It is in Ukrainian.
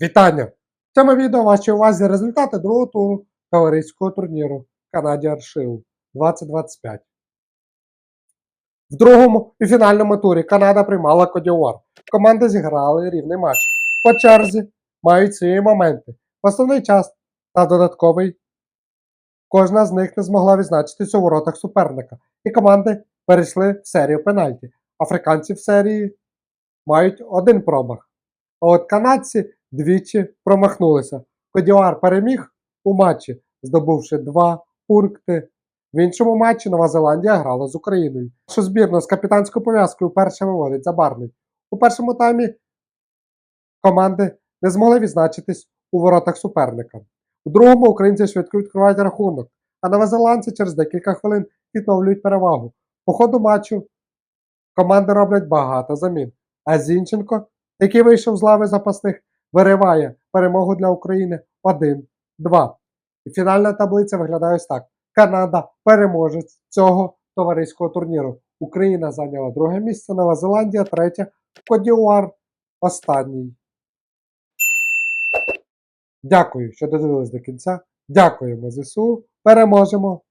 Вітання! В цьому відео вашій увазі результати другого туру товариського турніру Canadian Shield 2025. В другому і фінальному турі Канада приймала Кодіуар. Команди зіграли рівний матч. По черзі мають свої моменти. Основний час та додатковий. Кожна з них не змогла відзначитися у воротах суперника, і команди перейшли в серію пенальті. Африканці в серії мають один промах. А от канадці двічі промахнулися. Кодіар переміг у матчі, здобувши два пункти. В іншому матчі Нова Зеландія грала з Україною. Що збірну з капітанською пов'язкою перше виводить Забарний. У першому таймі команди не змогли відзначитись у воротах суперника. У другому українці швидко відкривають рахунок, а новозеландці через декілька хвилин відновлюють перевагу. По ходу матчу команди роблять багато замін. А Зінченко, який вийшов з лави запасних, вириває перемогу для України 1-2. І фінальна таблиця виглядає ось так: Канада переможець цього товариського турніру. Україна зайняла друге місце, Нова Зеландія третє, Кодіуар останній. Дякую, що додивились до кінця. Дякуємо ЗСУ. Переможемо!